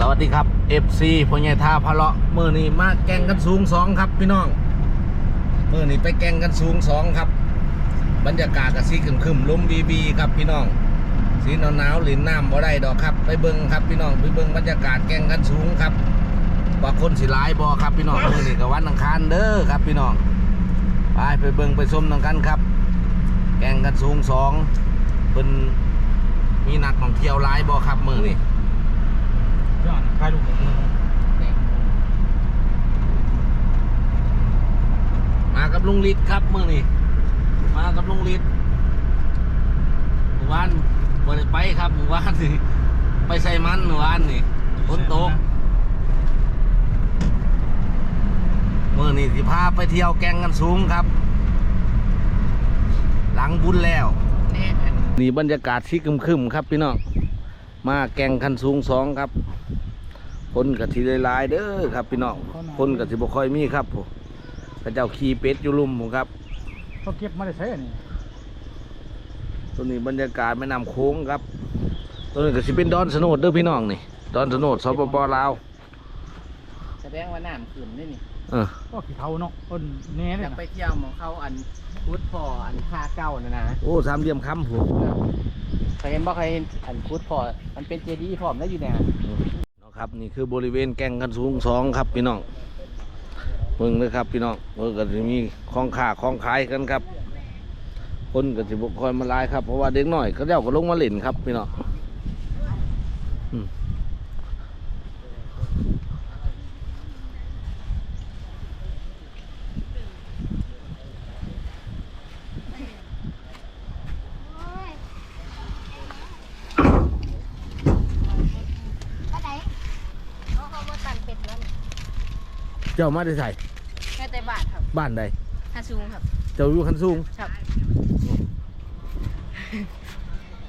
สวัสดีครับ FC พญายทาพะเลาะมือนี้มาแกงกันสูงสองครับ พี่น้องมือนี้ไปแกงกันสูงสองครับ บรรยากาศกระสีขึ้มขึ้มๆลมบีบีครับพี่น้อง สีหนาวหนาวๆหลินน้ำบ่ได้ดอกครับ ไปเบิ้งครับพี่น้องไปเบิ้งบรรยากาศแกงกันสูงครับว่าคนสิหลายบ่ครับพี่น้องมือนี้กับวันอังคารเด้อครับ พี่น้องไปไปเบิ้งไปชมนังกันครับ แกงกันสูงสองเป็นมีนักท่องเที่ยวหลายบ่ครับมือนี้ ย้อนคายลูกของมึงมากับลุงฤทธิ์ครับเมื่อนี้มากับลุงฤทธิ์หมู่บ้านบ่ได้ไปครับหมู่บ้านนี่ไปใส่มันหมู่บ้านนี่ฝนตกเมื่อนี้สิพาไปเที่ยวแกงกันสูงครับ หลังบุญแล้วนี่บรรยากาศที่คึมๆครับพี่น้องมาแกงคันสูงสองครับ คนกับทีหลายๆเด้อครับ พี่น้องคนกับสิบ่ค่อยมีครับผมพระเจ้าขี่เป็ดอยู่ลุมผมครับเขาเก็บมาได้ใช่นี่ตัวนี้บรรยากาศแม่น้ำโค้งครับ ตัวนี้ก็สิเป็นดอนสโนดเด้อพี่น้องนี่ดอนสโนดสปปลาวแสดงว่าน้ำขึ้นนี่นี่เออก็ขี้เทาเนาะเอิ้นแหน่อเนี่ยยากไปเที่ยวหมองเขาอันพุทธพออันคาเก้านะนะโอ้สามเหลี่ยมคำผมเคยเห็นบ่เคยเห็นอันพุทธพอมันเป็นเจดีย์พร้อมแล้วอยู่เนี่ยเนาะ ครับนี่คือบริเวณแก่งกันสูงสองครับพี่น้องเพิ่งนะครับพี่น้องเพิ่งก็จะมีคลองขาคลองขายกันครับ คนก็จะบุกคอยมาไลายครับเพราะว่าเด็กน้อยเขาเจ้าก็ลงมาเล่นครับพี่น้องอืม ก็ได้เขาเขามาตันเป็ดแล้วนี่ เจ้ามาได้ใส่แค่แต่บาทครับบ้านใดฮาซูงครับ เจ้าอยู่คันสูงครับ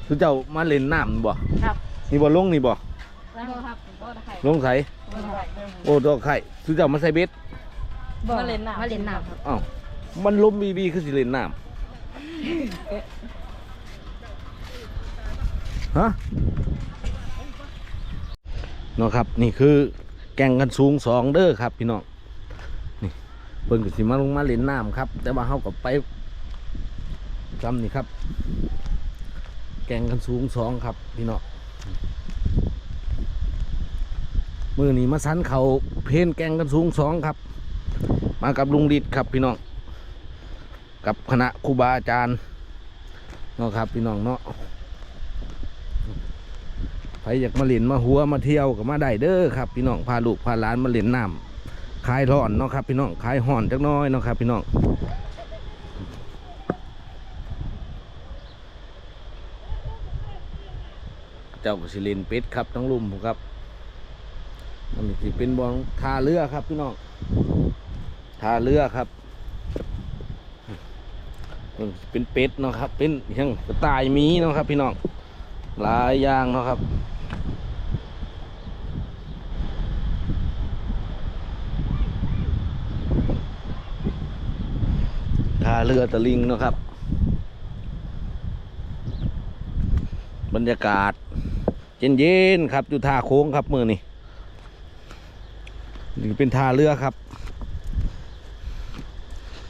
คือเจ้ามาเล่นน้ำนี่บ่ครับ นี่บ่ลงนี่บ่แล้วครับก็ได้ลงใส่โอ้ตัวไข่คือเจ้ามาใส่เบ็ดมาเล่นน้ำมาเล่นน้ำครับอ้าวมันลมบีบีคือสิเล่นน้ำฮะเนาะครับนี่คือแกงกันสูงสองเด้อครับพี่น้องนี่ เพิ่นก็สิมาลงมาเล่นน้ำครับ แต่ว่าเฮากับไปจำนี่ครับ แกงกันสูงสองครับ พี่เน้องมือนี้มาสันเขาเพนแกงกันสูงสองครับ มากับลุงดิดครับพี่น้องกับคณะครูบาอาจารย์เนาะครับ พี่น้องเนาะใครอยากมาเล่นมาหัวมาเที่ยวก็มาได้เด้อครับ พี่น้องพาลูกพาหลานมาเล่นน้ำ คลายร้อนเนาะครับพี่น้องคลายห่อนจักน้อยเนาะครับพี่น้องเจ้าสิลินเป็ดครับทั้งลุมผมครับมันสิเป็นบองท่าเรือครับพี่น้องท่าเรือครับมันเป็นเป็ดเนาะครับ เป็นยังกระต่ายมีเนาะครับ พี่น้องหลายอย่างเนาะครับ เรือตะลิงนะครับ บรรยากาศ เย็นๆครับ อยู่ท่าโค้งครับมือนี่นี่เป็นท่าเรือครับ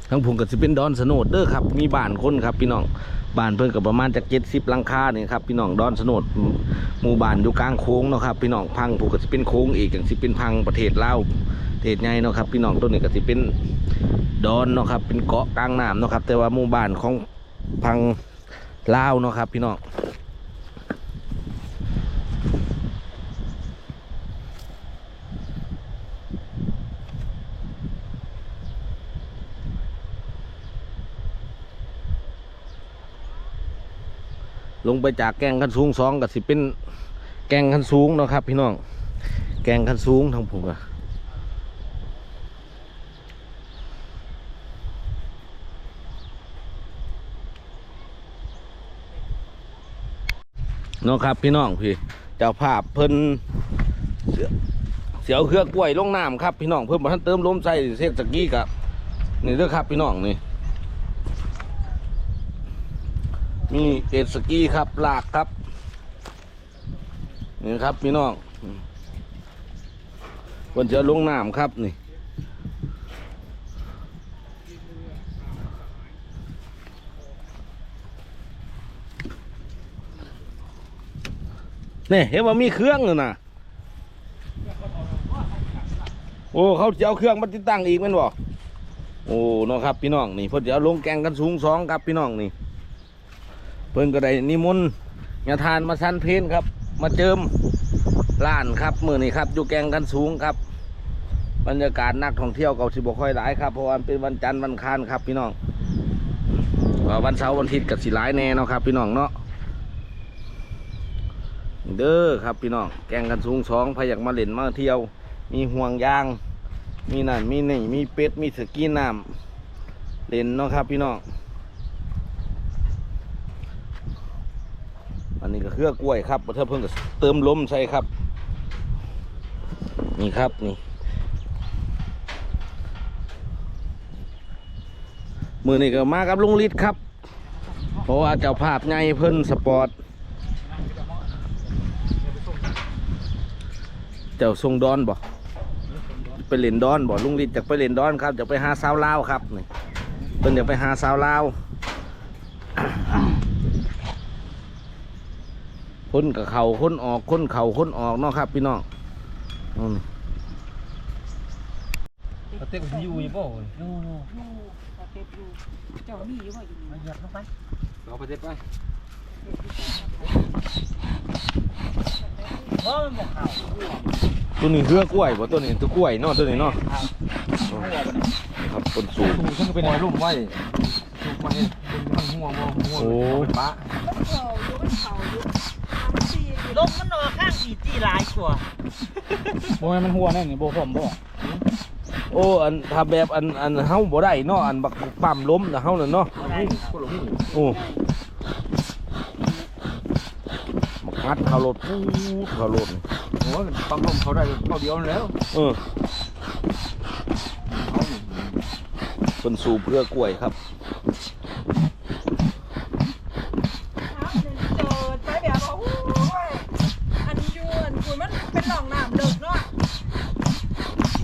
ทั้งผมก็สิเป็นดอนสโนดเด้อครับ มีบ้านคนครับ พี่น้องบ้านเพิ่นก็ประมาณจากเจ็ดสิบลังคาเนี่ยครับพี่น้องดอนสโนดหมู่บ้านอยู่กลางโค้งเนาะครับพี่น้องพังผูกก็สิเป็นโค้งอีกอย่างสิเป็นพังประเทศลาวประเทศใหญ่เนาะครับพี่น้องต้นนี้ก็สิเป็น ดอนเนาะครับ เป็นเกาะกลางน้ำเนาะครับ แต่ว่าหมู่บ้านของพังลาวเนาะครับ พี่น้องลงไปจากแกงคันสูงสองก็สิเป็นแกงคันสูงเนาะครับ พี่น้อง แกงคันสูงทางผมอะ นาะครับพี่น้องพี่เจ้าภาพเพิ่นเสียเสียวเครือกล้วยลงน้ำครับพี่น้องเพิ่นมาท่านเติมลมใส่เส้นสกี้กับนี่เด้อครับพี่น้องนี่มีเอ็ดสกี้ครับหลากครับนี่ครับพี่น้องคนจะลงน้ำครับนี่ นี่เห็นว่ามีเครื่องเลยนะโอ้เขาจะเอาเครื่องมาติดตั้งอีกแมันบ่โอ้เนาะครับพี่น้องนี่เพิ่นจะเอาลงแกงกันสูงสองครับพี่น้องนี่ เพิ่นก็ได้นิมนต์ญาทานมาชั้นเพนครับ มาเจิมล้านครับมือนี้ครับอยู่แกงกันสูงครับ บรรยากาศนักท่องเที่ยวเก่าสิบค่อยหลายครับเพราะวันเป็นวันจันทร์วันคานครับพี่น้องวันเสาร์วันอาทิตย์กับสิหลายแน่เนาะครับ พี่น้องเนาะ เด้อครับพี่น้องแกงกันสูงสองพยากมาเล่นมาเที่ยว มีห่วงยาง มีนั่นมีนี่มีเป็ดมีสกีน้ำเล่นเนาะครับพี่น้องอันนี้ก็เครือกล้วยครับเธอเพิ่งเติมลมใส่ครับ นี่ครับนี่มือนี่ก็มากับลุงฤทธิ์ครับ เพราะว่าเจ้าภาพไงเพิ่นสปอร์ต เจ้าทรงดอนบ่ไปเล่นดอนบ่ลุงฤทธิ์จากไปเล่นดอนครับจะไปหาสาวลาวครับนี่เพิ่นอยากไปหาสาวลาวคนกับเขาคนออกคนเขาคนออกเนาะครับ พี่น้องอืมเต็มอยู่อยู่บ่เจ้ามีอยู่บ่อยู่มาเหยียบลงไปเอาไปเต็มไป บ่มันบ่เข้าตัวนี้เรือกล้วยบ่ตัวนี้ตัวกล้วยเนาะตัวนี้เนาะครับคนสูงถูกฉันก็เป็นลุ่มไว้ถูกมันนี่มันหัวบ่หัวโอ้เป็นปะมันเข่าอยู่มันเข่าอยู่มันตีอยู่ลมมันออกข้างสีตีหลายกว่าบ่แม่นมันหัวนั่นนี่บ่พร้อมบ่โอ้อันถ้าแบบอันอันเฮาบ่ได้เนาะอันบักปั๊มล้มนะเฮานั่นเนาะได้โอ้ มาคัดเขารถปูดเขารถนี่โอ้ปั๊มลมเขาได้เขาเดียวแล้วเออคนสูบเพื่อกล้วยครับครับหนึ่งโจดไปแบบว่าโอ้ยอันยวนคุณมันเป็นหลองน้ำเลิกเนาะ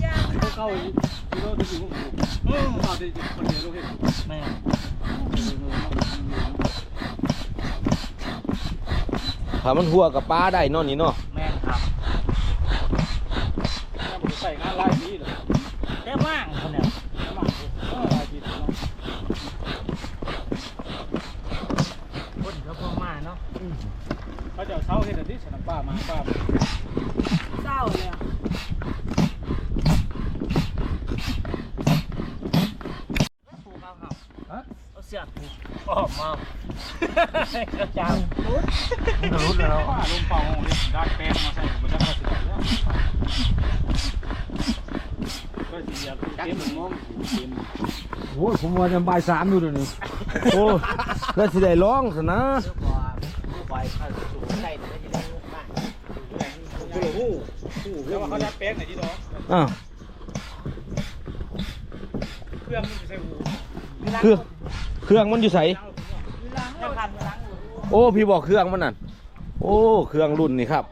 ยางหัก เข้า ไหม ที่เราที่อยู่อืมเอาที่คนเดียวเราเห็น แม่ ถ้ามันหัวกับปลาได้เนอนนี่เนาะแม่นครับผมใส่งานลายนี้เลยแต่ว่างคนเนี่ยมาเออลายนี้เนาะคนเขาพอมาเนาะเขาจะเช่าเฮ็ดอันนี้สนามป้ามาป้าเศร้าเลยอะ ผูกเอาเขา ฮะ เอาเสือกผูกออกมาเจ้าเจ้ามันก็รุดแล้วป้าลมเป่าเลยได้แป้งมาใส่ผมจะมาสิแล้วก็สิอยากเต็มมองเต็มโอ้ยผมว่าจะบ่ายสามอยู่เดี๋ยวนี้โอ้แล้วสิได้ร้องสนะเจ้าบ่ผู้บ่อยเขาสูงได้แต่จะได้ลูกบ้านแล้วว่าเขาได้แป้งไหนที่น้องอ้าวเครื่องมันใส่หูเครื่อง เครื่องมันอยู่ใสเจ้าพันล้างโอ้พี่บอกเครื่องมันนั่นโอ้เครื่องรุ่นนี่ครับ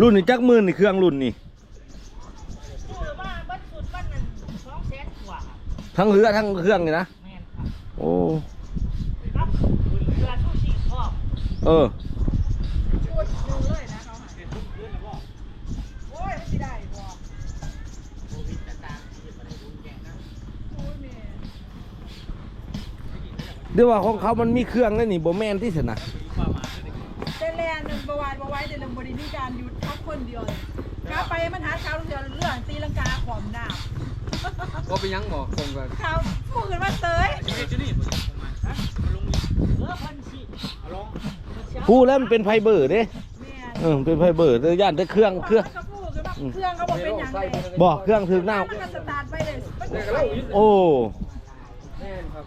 รุ่นนี่จักหมื่นนี่เครื่องรุ่นนี่คือว่าบัดสุดบ้านนั้นสองแสนกว่าทั้งเรือทั้งเครื่องนี่นะแม่นครับโอ้ครับเรือทุกสิ่งพร้อม เออ พูดดูเลยนะเขาหาโอ้ยไม่ได้บ่ โควิดต่างๆที่มาได้รุนแรงนะ โอ้ยแม่ เดี๋ยวว่าของเขามันมีเครื่องนั่นนี่บ่แม่นที่สนะเต้นแลนด์หนึ่งประวัติประไว้เดี๋ยวเราบริมีการหยุดพักคนเดียวเลยกาไปมันหาเช้าเดียวเรื่องตีลังกาขอมดาบก็ไปยังบอกคงกันเขาพูดกันว่าเตยที่นี่ที่นี่ผมมาฮะมาลงเรือพันสิลองพูดแล้วมันเป็นไฟเบอร์เด้แม่เออเป็นไฟเบอร์แต่ย่านแต่เครื่องเครื่องเขาพูดกันว่าเครื่องเขาบอกเป็นอย่างไรบอกเครื่องถึงหน้ามันก็สตาร์ทไปเลยมันก็ไปโอ้แน่นครั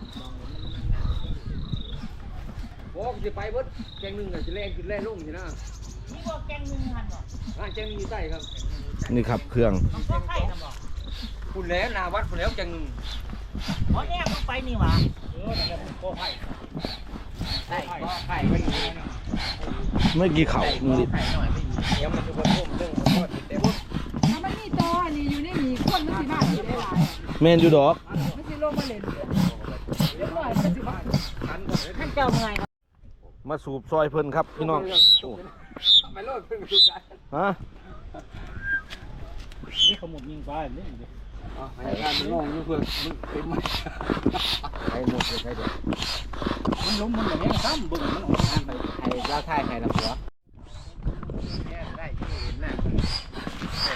บบอกจะไปเบิดแกงหนึ่งอะจะแล่นขึ้นแล่นลงใช่ไหมนี่บอกแกงหนึ่งหันบอกอ่าแกงมีใต้ครับนี่ครับเครื่องมันก็ไข่นะบอกคุณแล้วนาวัดคุณแล้วแกงหนึ่งอ๋อแนบลงไปนี่หว่าเออแต่ผมก็ไผ่ได้ก็ไผ่ไม่มีไม่กี่เข่าไข่มึงดิไข่หน่อยไม่มีเดี๋ยวมันจะบ่ทุ่มเรื่องทอดเต็มถ้ามันมีจออันนี้อยู่ในนี้คนมันสิมาสิได้หลายแมนอยู่ดอกมันสิลงมาเล่นเรียบร้อยมันสิมาขั้นเก่าเมื่อย มาสูบซอยเพิ่นครับพี่น้องโอ้ไปโลดเพิ่งดูกันฮะนี่ขมุดยิงปลาเนี่ยดิอ๋อให้การมันงงอยู่เพิ่นมึงเป็นไหมให้หมดเลยให้เดี๋ยวมันล้มมันอย่างเงี้ยซ้ำบึ้งมันออกอ่านไปให้ลาทายให้ละหัวได้ที่เห็นน่ะ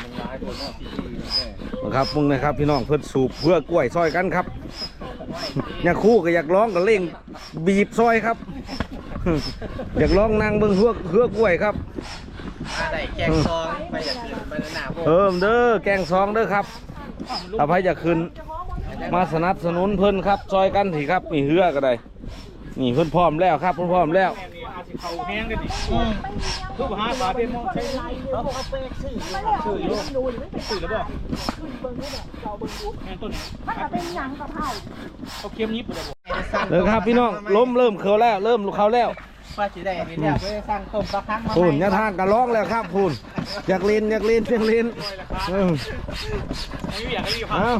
มันร้ายตัวเนาะที่ดีแน่นะครับมึงนะครับพี่น้องเพิ่นสูบเพื่อกล้วยซอยกันครับอยากคู่ก็อยากร้องก็เล่งบีบซอยครับ อยากร้องนั่งเบิ่งเฮือกเฮือกกล้วยครับ มาได้แกงซองไปอย่าขึ้นไปหน้าพวกเพิ่มเด้อแกงซองเด้อครับถ้าใครจะขึ้น มาสนับสนุนเพิ่นครับซอยกันสิครับนี่เฮือก็ได้นี่เพิ่นพร้อมแล้วครับเพิ่นพร้อมแล้วแม่นี่อาจจะเข่าแห้งกันดิทุกหาปลาเป็นมองใช้เขาเขาเป๊กซื้อซื้ออยู่ซื้อแล้วบ่แม่ต้นมันจะเป็นหยังกับเผาเขาเค็มยิบเลยบ่ เด้อครับพี่น้องล้มเริ่มเข้าแล้ว เริ่มเข้าแล้วว่าสิได้อันนี้เนี่ยไปสร้างต้มปลาคังมาพูนยาทางก็ร้องแล้วครับพูนอยากเล่นอยากเล่นเพียงเล่นเออไม่อยากให้รีบอ้าว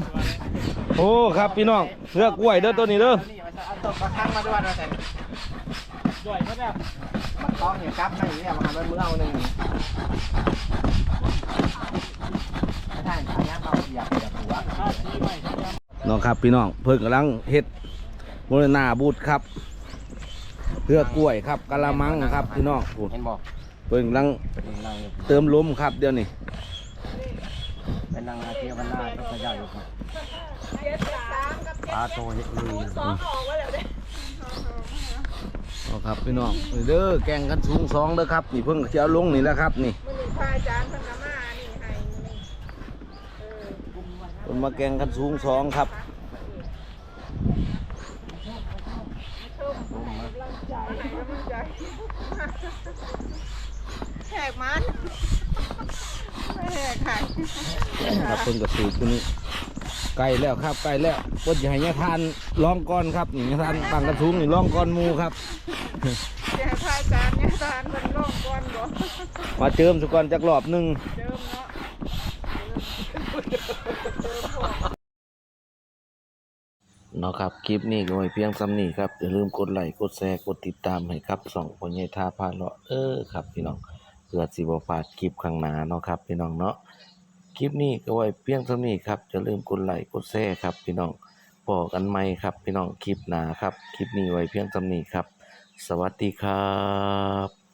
โอ้ครับพี่น้องเฮือกกล้วยเด้อตัวนี้เด้อนี่มาเอาต้มปลาคังมาด้วยนะแต่ด้วยก็ได้มันต้องเนี่ยครับให้เนี่ยมาหามือเอาหนึ่งท่านอันนี้เอาอยากอยากหัวถ้าชี้ไม่ใช่น้องครับพี่น้องเพิ่นกำลังเฮ็ด บรณาบูธครับเพื่อกล้วยครับกะละมังครับพี่น้องพูนเห็นบอกเพิ่นกำลังเป็นนางเติมลมครับเดี๋ยวนี้เป็นนางเทียวันหน้าก็จะยาวอยู่ครับเจ็ดสามกับเจ็ดปลาโตเนี่ยลืมสองออกไว้แล้วเด้เอาครับพี่น้องนี่เด้อแกงกันสูงสองเด้อครับนี่เพิ่งจะเอาลงนี่แหล้วครับนี่มื้อนี้พระอาจารย์เพิ่นก็มานี่ให้มื้อนี้เออเพิ่นมาแกงกันสูงสองครับ แหกมันไม่แหกค่ะครับเพิ่นก็สูบตัวนี้ใกล้แล้วครับใกล้แล้วเพิ่นจะให้ยาทานลองก่อนครับนี่ยาทานตั้งกระสูงนี่ลองก่อนหมูครับเดี๋ยวให้พระอาจารย์เนี่ยทานเพิ่นร้องก่อนบ่มาเจิมสุก่อนจักรอบหนึงเดิมเนาะ เนาะครับ คลิปนี้ก็ไว้เพียงซ้ำนี้ครับ อย่าลืมกดไลค์ กดแชร์ กดติดตามให้ครับสองพ่อใหญ่ท่าพาเลาะเออครับพี่น้องเพื่อสิบ่พลาดคลิปข้างหน้าเนาะครับ พี่น้องเนาะ คลิปนี้ก็ไว้เพียงซ้ำนี้ครับ อย่าลืมกดไลค์ กดแชร์ครับ พี่น้องพอกันใหม่ครับ พี่น้องคลิปหน้าครับ คลิปนี้ไว้เพียงซ้ำนี้ครับ สวัสดีครับ